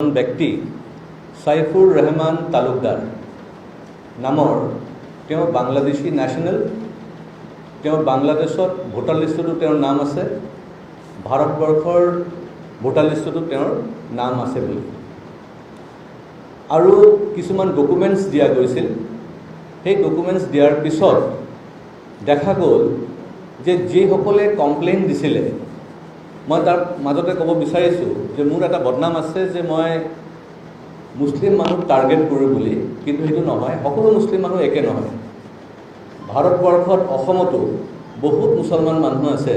ব্যক্তি চাইফুৰ ৰেহমান তালুকদাৰ নামৰ তেওঁ বাংলাদেশী নেশ্যনেল তেওঁ বাংলাদেশত ভোটাৰ লিষ্টতো তেওঁৰ নাম আছে, ভাৰতবৰ্ষৰ ভোটাৰ লিষ্টতো তেওঁৰ নাম আছে বুলি। আৰু কিছুমান ডকুমেণ্টছ দিয়া গৈছিল। সেই ডকুমেণ্টছ দিয়াৰ পিছত দেখা গ'ল যে যিসকলে কমপ্লেইন দিছিলে মই তাৰ মাজতে ক'ব বিচাৰিছোঁ যে মোৰ এটা বদনাম আছে যে মই মুছলিম মানুহ টাৰ্গেট কৰোঁ বুলি কিন্তু সেইটো নহয় সকলো মুছলিম মানুহ একে নহয়। ভাৰতবৰ্ষত অসমতো বহুত মুছলমান মানুহ আছে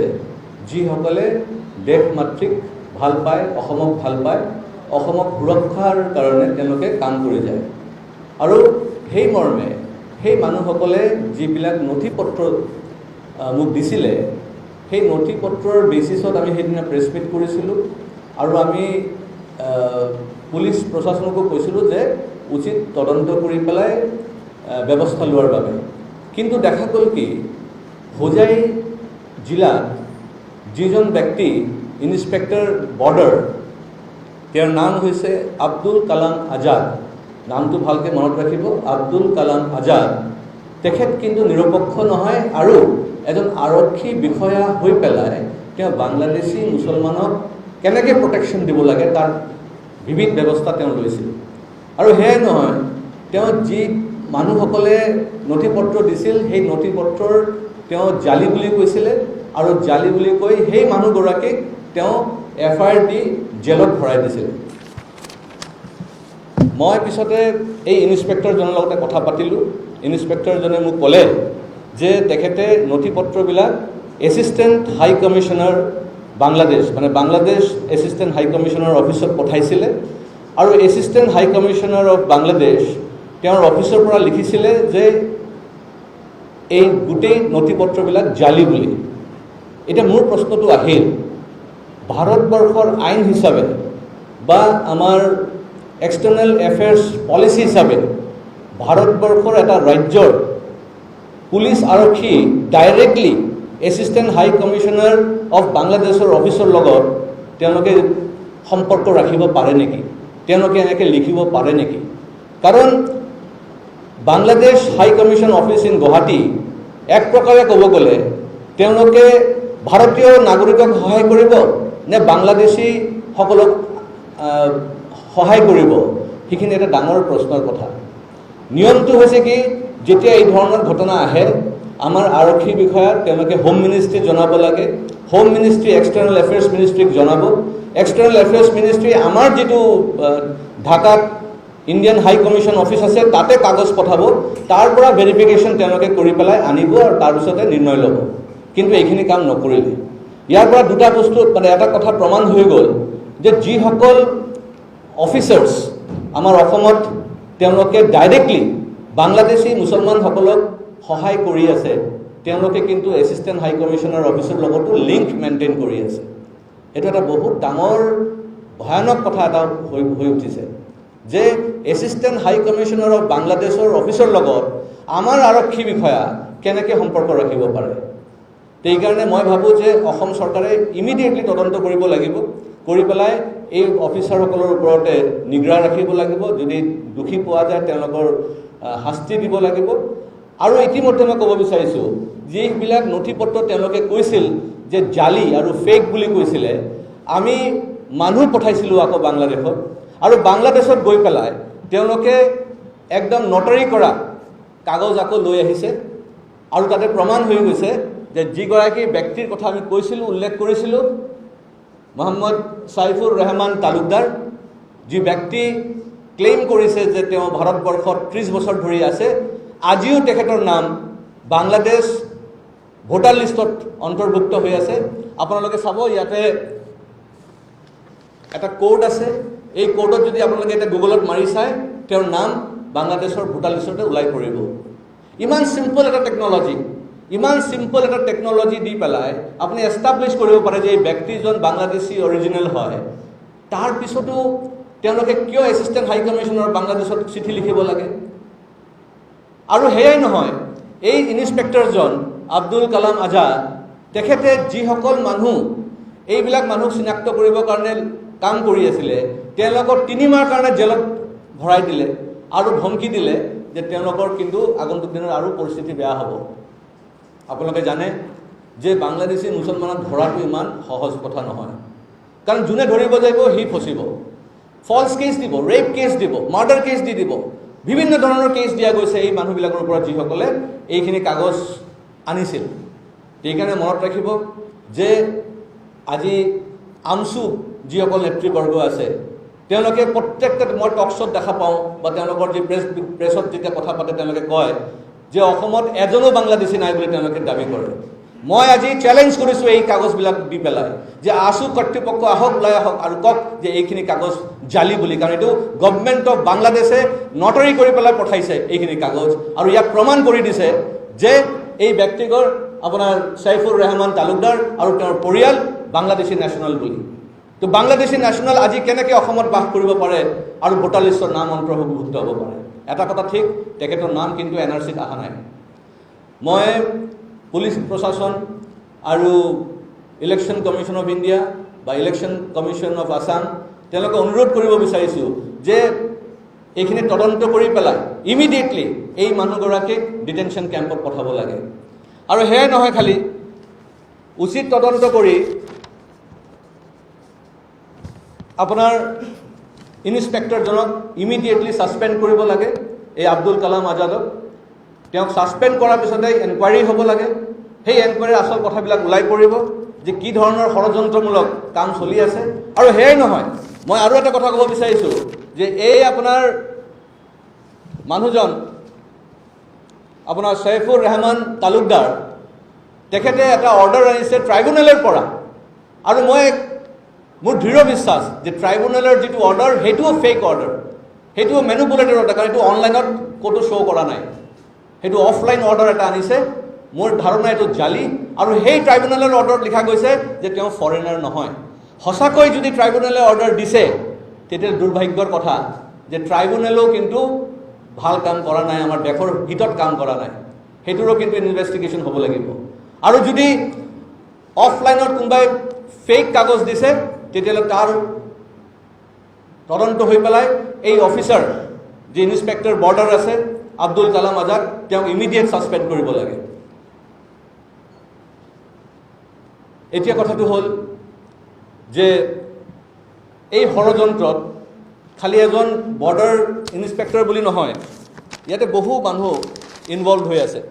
যিসকলে দেশ মাতৃক ভাল পায় অসমক ভাল পায় অসমক সুৰক্ষাৰ কাৰণে তেওঁলোকে কাম কৰি যায়। আৰু সেই মৰ্মে সেই মানুহসকলে যিবিলাক নথি পত্ৰ মোক দিছিলে সেই নথি পত্ৰৰ বেচিছত আমি সেইদিনা প্ৰেছ মিট কৰিছিলোঁ আৰু আমি পুলিচ প্ৰশাসনকো কৈছিলোঁ যে উচিত তদন্ত কৰি পেলাই ব্যৱস্থা লোৱাৰ বাবে। কিন্তু দেখা গ'ল কি, হোজাই জিলাত যিজন ব্যক্তি, ইনস্পেক্টৰ বৰ্ডাৰ, তেওঁৰ নাম হৈছে আব্দুল কালাম আজাদ। নামটো ভালকৈ মনত ৰাখিব, আব্দুল কালাম আজাদ। তেখেত কিন্তু নিৰপেক্ষ নহয় আৰু এজন আৰক্ষী বিষয়া হৈ পেলাই তেওঁ বাংলাদেশী মুছলমানক কেনেকৈ প্ৰটেকশ্যন দিব লাগে তাৰ বিবিধ ব্যৱস্থা তেওঁ লৈছিল। আৰু সেয়াই নহয়, তেওঁ যি মানুহসকলে নথি পত্ৰ দিছিল, সেই নথি পত্ৰৰ তেওঁ জালি বুলি কৈছিলে আৰু জালি বুলি কৈ সেই মানুহগৰাকীক তেওঁ এফ আই আৰ দি জেলত ভৰাই দিছিল। মই পিছতে এই ইনস্পেক্টৰজনৰ লগতে কথা পাতিলোঁ। ইনস্পেক্টৰজনে মোক ক'লে যে তেখেতে নথি পত্ৰবিলাক এছিষ্টেণ্ট হাই কমিশ্যনাৰ বাংলাদেশ মানে বাংলাদেশ এছিষ্টেণ্ট হাই কমিশ্যনাৰ অফিচত পঠাইছিলে আৰু assistant high commissioner of Bangladesh তেওঁৰ অফিচৰ পৰা লিখিছিলে যে এই গোটেই নথি পত্ৰবিলাক জালি বুলি। এতিয়া মোৰ প্ৰশ্নটো আহিল, ভাৰতবৰ্ষৰ আইন হিচাপে বা আমাৰ এক্সটাৰ্নেল এফেয়াৰ্ছ পলিচি হিচাপে ভাৰতবৰ্ষৰ এটা ৰাজ্যৰ পুলিচ আৰক্ষী directly assistant high commissioner of বাংলাদেশৰ অফিচৰ লগত তেওঁলোকে সম্পৰ্ক ৰাখিব পাৰে নেকি? তেওঁলোকে এনেকৈ লিখিব পাৰে নেকি? কাৰণ Bangladesh high commission office in Guwahati এক প্ৰকাৰে ক'ব গ'লে তেওঁলোকে ভাৰতীয় নাগৰিকক সহায় কৰিব নে বাংলাদেশীসকলক সহায় কৰিব? সেইখিনি এটা ডাঙৰ প্ৰশ্নৰ কথা। নিয়মটো হৈছে কি, যেতিয়া এই ধৰণৰ ঘটনা আহে, আমাৰ আৰক্ষী বিষয়াক তেওঁলোকে হোম মিনিষ্ট্ৰীক জনাব লাগে। হোম মিনিষ্ট্ৰী এক্সটাৰ্নেল এফেয়াৰ্ছ মিনিষ্ট্ৰীক জনাব। এক্সটাৰ্নেল এফেয়াৰ্ছ মিনিষ্ট্ৰী আমাৰ যিটো ঢাকাত ইণ্ডিয়ান হাই কমিশ্যন অফিচ আছে, তাতে কাগজ পঠাব। তাৰ পৰা ভেৰিফিকেশ্যন তেওঁলোকে কৰি পেলাই আনিব আৰু তাৰপিছতে নিৰ্ণয় ল'ব। কিন্তু এইখিনি কাম নকৰিলে। ইয়াৰ পৰা দুটা বস্তু মানে এটা কথা প্ৰমাণ হৈ গ'ল যে যিসকল অফিচাৰ্ছ আমাৰ অসমত তেওঁলোকে ডাইৰেক্টলি বাংলাদেশী মুছলমানসকলক সহায় কৰি আছে, তেওঁলোকে কিন্তু এছিষ্টেণ্ট হাই কমিশ্যনাৰ অফিচৰ লগতো লিংক মেইনটেইন কৰি আছে। এইটো এটা বহুত ডাঙৰ, ভয়ানক কথা এটা হৈ হৈ উঠিছে যে এছিষ্টেণ্ট হাই কমিশ্যনাৰ অফ বাংলাদেশৰ অফিচৰ লগত আমাৰ আৰক্ষী বিষয়া কেনেকৈ সম্পৰ্ক ৰাখিব পাৰে। সেইকাৰণে মই ভাবোঁ যে অসম চৰকাৰে ইমিডিয়েটলি তদন্ত কৰিব লাগিব, কৰি পেলাই এই অফিচাৰসকলৰ ওপৰতে নিগ্ৰহ ৰাখিব লাগিব। যদি দোষী পোৱা যায়, তেওঁলোকৰ শাস্তি দিব লাগিব। আৰু ইতিমধ্যে মই ক'ব বিচাৰিছোঁ যিবিলাক নথি পত্ৰ তেওঁলোকে কৈছিল যে জালি আৰু ফেক বুলি কৈছিলে। আমি মানুহ পঠাইছিলোঁ আকৌ বাংলাদেশত আৰু বাংলাদেশত গৈ পেলাই তেওঁলোকে একদম নটাৰী কৰা কাগজ আকৌ লৈ আহিছে। আৰু তাতে প্ৰমাণ হৈ গৈছে যে যিগৰাকী ব্যক্তিৰ কথা আমি কৈছিলোঁ, উল্লেখ কৰিছিলোঁ মহম্মদ চাইফুৰ ৰেহমান তালুকদাৰ যি ব্যক্তি ক্লেইম কৰিছে যে তেওঁ ভাৰতবৰ্ষত ত্ৰিছ বছৰ ধৰি আছে, আজিও তেখেতৰ নাম বাংলাদেশ ভোটাৰ লিষ্টত অন্তৰ্ভুক্ত হৈ আছে। আপোনালোকে চাব, ইয়াতে এটা কোড আছে। এই কোডত যদি আপোনালোকে এতিয়া গুগলত মাৰি চায়, তেওঁৰ নাম বাংলাদেশৰ ভোটাৰ লিষ্টতে ওলাই পৰিব। ইমান চিম্পল এটা টেকন'লজি ইমান চিম্পল এটা টেকন'লজি দি পেলাই আপুনি এষ্টাব্লিছ কৰিব পাৰে যে এই ব্যক্তিজন বাংলাদেশী অৰিজিনেল হয়। তাৰপিছতো তেওঁলোকে কিয় এছিষ্টেণ্ট হাই কমিশ্যনাৰ বাংলাদেশত চিঠি লিখিব লাগে? আৰু সেয়াই নহয়, এই ইনস্পেক্টৰজন আব্দুল কালাম আজাদ, তেখেতে যিসকল মানুহ, এইবিলাক মানুহক চিনাক্ত কৰিবৰ কাৰণে কাম কৰি আছিলে, তেওঁলোকক তিনিমাহৰ কাৰণে জেলত ভৰাই দিলে আৰু ধমকি দিলে যে তেওঁলোকৰ কিন্তু আগন্তুক দিনত আৰু পৰিস্থিতি বেয়া হ'ব। আপোনালোকে জানে যে বাংলাদেশী মুছলমানক ধৰাটো ইমান সহজ কথা নহয়। কাৰণ যোনে ধৰিব যাব সি ফচিব। ফল্ছ কেছ দিব ৰেপ কেছ দিব মাৰ্ডাৰ কেছ দি দিব। বিভিন্ন ধৰণৰ কেছ দিয়া গৈছে এই মানুহবিলাকৰ ওপৰত যিসকলে এইখিনি কাগজ আনিছিল। সেইকাৰণে মনত ৰাখিব যে আজি আমচু যিসকল নেতৃবৰ্গ আছে, তেওঁলোকে প্ৰত্যেকটা মই টকশ্বত দেখা পাওঁ বা তেওঁলোকৰ যি প্ৰেছ, প্ৰেছত যেতিয়া কথা পাতে, তেওঁলোকে কয় যে অসমত এজনো বাংলাদেশী নাই বুলি তেওঁলোকে দাবি কৰে। মই আজি চেলেঞ্জ কৰিছোঁ এই কাগজবিলাক দি পেলাই, যে আছু কৰ্তৃপক্ষ আহক ওলাই আহক আৰু কওক যে এইখিনি কাগজ জালি বুলি, কাৰণ এইটো গভমেণ্ট অফ বাংলাদেশে নটৰী কৰি পেলাই পঠাইছে এইখিনি কাগজ আৰু ইয়াক প্ৰমাণ কৰি দিছে যে এই ব্যক্তিগৰ আপোনাৰ চাইফুৰ ৰেহমান তালুকদাৰ আৰু তেওঁৰ পৰিয়াল বাংলাদেশী নেশ্যনেল বুলি। তো বাংলাদেশী নেশ্যনেল আজি কেনেকৈ অসমত বাস কৰিব পাৰে আৰু ভোটাৰ লিষ্টৰ নাম অন্তৰ্ভুক্ত হ'ব পাৰে? এটা কথা ঠিক, তেখেতৰ নাম কিন্তু এন আৰ চিত অহা নাই। মই পুলিচ প্ৰশাসন আৰু ইলেকশ্যন কমিশ্যন অফ ইণ্ডিয়া বা ইলেকশ্যন কমিশ্যন অফ আছাম তেওঁলোকে অনুৰোধ কৰিব বিচাৰিছোঁ যে এইখিনি তদন্ত কৰি পেলাই ইমিডিয়েটলি এই মানুহগৰাকীক ডিটেনশ্যন কেম্পত পঠাব লাগে। আৰু সেয়াই নহয় খালি, উচিত তদন্ত কৰি আপোনাৰ ইনস্পেক্টৰজনক ইমিডিয়েটলি ছাছপেণ্ড কৰিব লাগে, এই আব্দুল কালাম আজাদক। তেওঁক ছাছপেণ্ড কৰাৰ পিছতে এনকুৱাৰী হ'ব লাগে। সেই এনকুৱাৰীৰ আচল কথাবিলাক ওলাই পৰিব, যে কি ধৰণৰ ষড়যন্ত্ৰমূলক কাম চলি আছে। আৰু সেয়াই নহয়, মই আৰু এটা কথা ক'ব বিচাৰিছোঁ, যে এই আপোনাৰ মানুহজন, আপোনাৰ চৈফুৰ ৰেহমান তালুকদাৰ, তেখেতে এটা অৰ্ডাৰ আনিছে ট্ৰাইব্যুনেলৰ পৰা। আৰু মই মোৰ দৃঢ় বিশ্বাস যে ট্ৰাইব্যুনেলৰ যিটো অৰ্ডাৰ, সেইটোও ফেক অৰ্ডাৰ সেইটোও মেনুপুলেটেড অৰ্ডাৰ কাৰণ এইটো অনলাইনত ক'তো শ্ব' কৰা নাই। সেইটো অফলাইন অৰ্ডাৰ এটা আনিছে। মোৰ ধাৰণা এইটো জালি। আৰু সেই ট্ৰাইব্যুনেলৰ অৰ্ডাৰত লিখা গৈছে যে তেওঁ ফৰেনাৰ নহয়। সঁচাকৈ যদি ট্ৰাইব্যুনেলে অৰ্ডাৰ দিছে, তেতিয়া দুৰ্ভাগ্যৰ কথা যে ট্ৰাইব্যুনেলেও কিন্তু ভালো কাম কৰা নাই, আমাৰ দেশৰ হিতত কাম কৰা নাই। সেইটোৰো কিন্তু ইনভেষ্টিগেশ্যন হ'ব লাগিব। আৰু যদি অফলাইনত কোনোবাই ফেক কাগজ দিছে তেতিয়াহ'লে তাৰ তদন্ত হৈ পেলাই এই অফিচাৰ যি ইনস্পেক্টৰ বৰ্ডাৰ আছে, আব্দুল কালাম আজাদ তেওঁক ইমিডিয়েট ছাছপেণ্ড কৰিব লাগে। এতিয়া কথাটো হ'ল যে এই ষড়যন্ত্ৰত খালি এজন বৰ্ডাৰ ইনস্পেক্টৰ বুলি নহয়, ইয়াতে বহু মানুহ ইনভলভ হৈ আছে।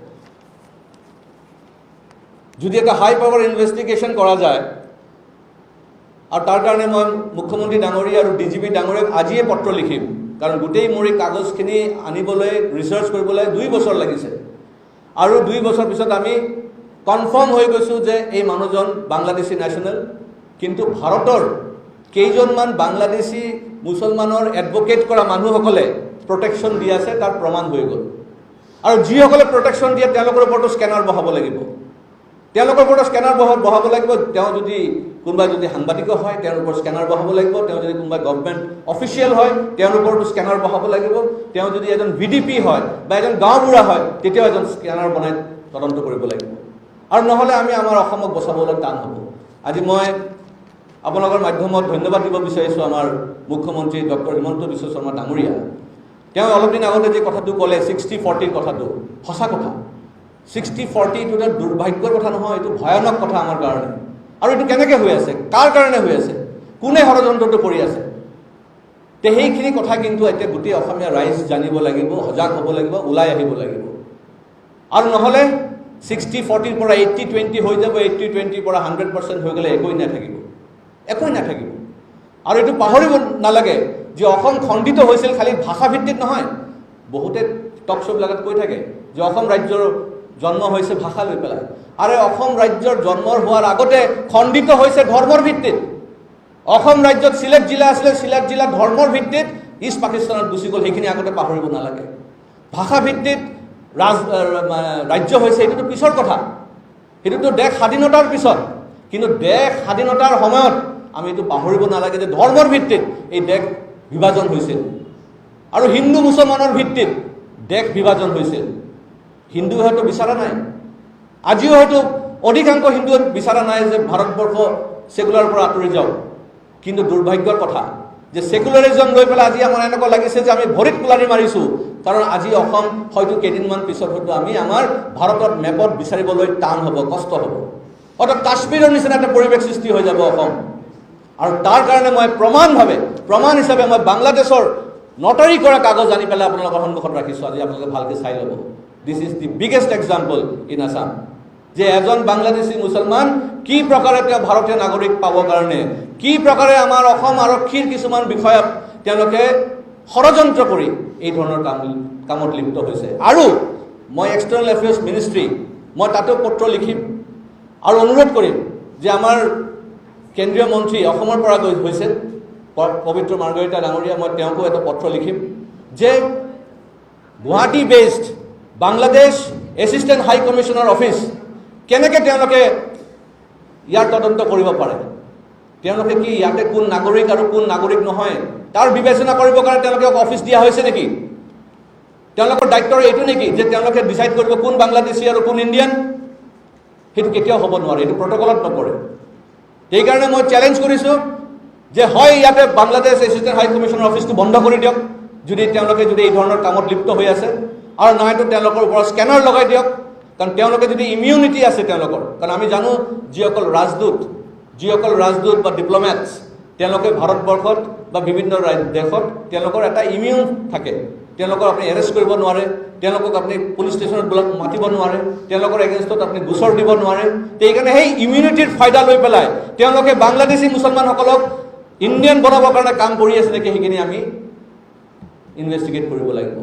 যদি এটা হাই পাৱাৰ ইনভেষ্টিগেশ্যন কৰা যায় আৰু তাৰ কাৰণে মই মুখ্যমন্ত্ৰী ডাঙৰীয়া আৰু ডি জি পি ডাঙৰীয়াক আজিয়ে পত্ৰ লিখিম। কাৰণ গোটেই মোৰ এই কাগজখিনি আনিবলৈ ৰিচাৰ্চ কৰিবলৈ দুই বছৰ লাগিছে। আৰু দুই বছৰ পিছত আমি কনফাৰ্ম হৈ গৈছোঁ যে এই মানুহজন বাংলাদেশী নেশ্যনেল কিন্তু ভাৰতৰ কেইজনমান বাংলাদেশী মুছলমানৰ এডভকেট কৰা মানুহসকলে প্ৰটেকশ্যন দি আছে, তাৰ প্ৰমাণ হৈ গ'ল। আৰু যিসকলে প্ৰটেকশ্যন দিয়ে, তেওঁলোকৰ ওপৰতো স্কেনাৰ বহাব লাগিব। তেওঁলোকৰ ওপৰত স্কেনাৰ বহা বহাব লাগিব। তেওঁ যদি কোনোবাই যদি সাংবাদিকো হয় তেওঁৰ ওপৰত স্কেনাৰ বহাব লাগিব। তেওঁ যদি কোনোবা গভমেণ্ট অফিচিয়েল হয় তেওঁৰ ওপৰতো স্কেনাৰ বহাব লাগিব। তেওঁ যদি এজন ভি ডি পি হয় বা এজন গাঁওবুঢ়া হয় তেতিয়াও এজন স্কেনাৰ বনাই তদন্ত কৰিব লাগিব। আৰু নহ'লে আমি আমাৰ অসমক বচাবলৈ টান হ'ব। আজি মই আপোনালোকৰ মাধ্যমত ধন্যবাদ দিব বিচাৰিছোঁ আমাৰ মুখ্যমন্ত্ৰী ডক্টৰ হিমন্ত বিশ্ব শৰ্মা ডাঙৰীয়া। তেওঁ অলপ দিন আগতে যে কথাটো ক'লে ছিক্সটি ফৰ্টিৰ কথাটো সঁচা কথা। ছিক্সটি ফৰ্টি এইটো এটা দুৰ্ভাগ্যৰ কথা নহয়, এইটো ভয়ানক কথা আমাৰ কাৰণে। আৰু এইটো কেনেকৈ হৈ আছে? কাৰ কাৰণে হৈ আছে? কোনে ষড়যন্ত্ৰটো কৰি আছে? তে সেইখিনি কথা কিন্তু এতিয়া গোটেই অসমীয়া ৰাইজ জানিব লাগিব, সজাগ হ'ব লাগিব, ওলাই আহিব লাগিব। আৰু নহ'লে ছিক্সটি ফৰ্টিৰ পৰা এইট্টি টুৱেণ্টি হৈ যাব এইট্টি টুৱেণ্টিৰ পৰা হাণ্ড্ৰেড পাৰ্চেণ্ট হৈ গ'লে একোৱেই নাথাকিব। একোৱেই নাথাকিব। আৰু এইটো পাহৰিব নালাগে যে অসম খণ্ডিত হৈছিল খালী ভাষাভিত্তিত নহয়, বহুতে টক শ্ব'বিলাকত কৈ থাকে যে অসম ৰাজ্যৰ জন্ম হৈছে ভাষা লৈ পেলাই। আৰু অসম ৰাজ্যৰ জন্ম হোৱাৰ আগতে খণ্ডিত হৈছে ধৰ্মৰ ভিত্তিত। অসম ৰাজ্যত চিলেট জিলা আছিলে, চিলেট জিলা ধৰ্মৰ ভিত্তিত ইষ্ট পাকিস্তানত গুচি গ'ল, সেইখিনি আগতে পাহৰিব নালাগে। ভাষা ভিত্তিত ৰাজ ৰাজ্য হৈছে, এইটোতো পিছৰ কথা। সেইটোতো দেশ স্বাধীনতাৰ পিছত। কিন্তু দেশ স্বাধীনতাৰ সময়ত আমি এইটো পাহৰিব নালাগে যে ধৰ্মৰ ভিত্তিত এই দেশ বিভাজন হৈছিল। আৰু হিন্দু মুছলমানৰ ভিত্তিত দেশ বিভাজন হৈছিল। হিন্দুৱে হয়তো বিচৰা নাই। আজিও হয়তো অধিকাংশ হিন্দুৱে বিচৰা নাই যে ভাৰতবৰ্ষ ছেকুলাৰৰ পৰা আঁতৰি যাওক। কিন্তু দুৰ্ভাগ্যৰ কথা যে ছেকুলাৰিজম লৈ পেলাই আজি আমাৰ এনেকুৱা লাগিছে যে আমি ভৰিত কুলাৰি মাৰিছোঁ। কাৰণ আজি অসম হয়তো কেইদিনমান পিছত হয়তো আমি আমাৰ ভাৰতত মেপত বিচাৰিবলৈ টান হ'ব, কষ্ট হ'ব। অৰ্থাৎ কাশ্মীৰৰ নিচিনা এটা পৰিৱেশ সৃষ্টি হৈ যাব অসম। আৰু তাৰ কাৰণে মই প্ৰমাণভাৱে, প্ৰমাণ হিচাপে মই বাংলাদেশৰ নটাৰী কৰা কাগজ আনি পেলাই আপোনালোকৰ সন্মুখত ৰাখিছোঁ। আজি আপোনালোকে ভালকৈ চাই ল'ব। This is the biggest example in Assam যে এজন বাংলাদেশী মুছলমান কি প্ৰকাৰে তেওঁ ভাৰতীয় নাগৰিক পাবৰ কাৰণে, কি প্ৰকাৰে আমাৰ অসম আৰক্ষীৰ কিছুমান বিষয়াক তেওঁলোকে ষড়যন্ত্ৰ কৰি এই ধৰণৰ কাম, কামত লিপ্ত হৈছে। আৰু মই এক্সটাৰ্নেল এফেয়াৰ্ছ মিনিষ্ট্ৰী মই তাতো পত্ৰ লিখিম আৰু অনুৰোধ কৰিম যে আমাৰ কেন্দ্ৰীয় মন্ত্ৰী অসমৰ পৰা গৈ হৈছে পবিত্ৰ মাৰ্গৰিতা ডাঙৰীয়া, মই তেওঁকো এটা পত্ৰ লিখিম যে Guwahati based Bangladesh assistant high commissioner office কেনেকৈ তেওঁলোকে ইয়াৰ তদন্ত কৰিব পাৰে? তেওঁলোকে কি ইয়াতে কোন নাগৰিক আৰু কোন নাগৰিক নহয়? তাৰ বিবেচনা কৰিবৰ কাৰণে তেওঁলোকে অফিচ দিয়া হৈছে নেকি? তেওঁলোকৰ দায়িত্ব এইটো নেকি যে তেওঁলোকে ডিচাইড কৰিব কোন বাংলাদেশী আৰু কোন ইণ্ডিয়ান সেইটো কেতিয়াও হ'ব নোৱাৰে এইটো প্ৰট'কলত নপৰে। সেইকাৰণে মই চেলেঞ্জ কৰিছোঁ যে হয় ইয়াতে বাংলাদেশ এছিষ্টেণ্ট হাই কমিশ্যনাৰ অফিচটো বন্ধ কৰি দিয়ক, যদি তেওঁলোকে যদি এই ধৰণৰ কামত লিপ্ত হৈ আছে। আৰু নহয়তো তেওঁলোকৰ ওপৰত স্কেনাৰ লগাই দিয়ক। কাৰণ তেওঁলোকে যদি ইমিউনিটি আছে তেওঁলোকৰ, কাৰণ আমি জানো যিসকল ৰাজদূত যিসকল ৰাজদূত বা ডিপ্ল'মেটছ তেওঁলোকে ভাৰতবৰ্ষত বা বিভিন্ন দেশত তেওঁলোকৰ এটা ইমিউন থাকে। তেওঁলোকক আপুনি এৰেষ্ট কৰিব নোৱাৰে, তেওঁলোকক আপুনি পুলিচ ষ্টেচনত বোলাক মাতিব নোৱাৰে, তেওঁলোকৰ এগেইনষ্টত আপুনি গোচৰ দিব নোৱাৰে। সেইকাৰণে সেই ইমিউনিটিৰ ফাইদা লৈ পেলাই তেওঁলোকে বাংলাদেশী মুছলমানসকলক ইণ্ডিয়ান বনাবৰ কাৰণে কাম কৰি আছে নেকি সেইখিনি আমি ইনভেষ্টিগেট কৰিব লাগিব।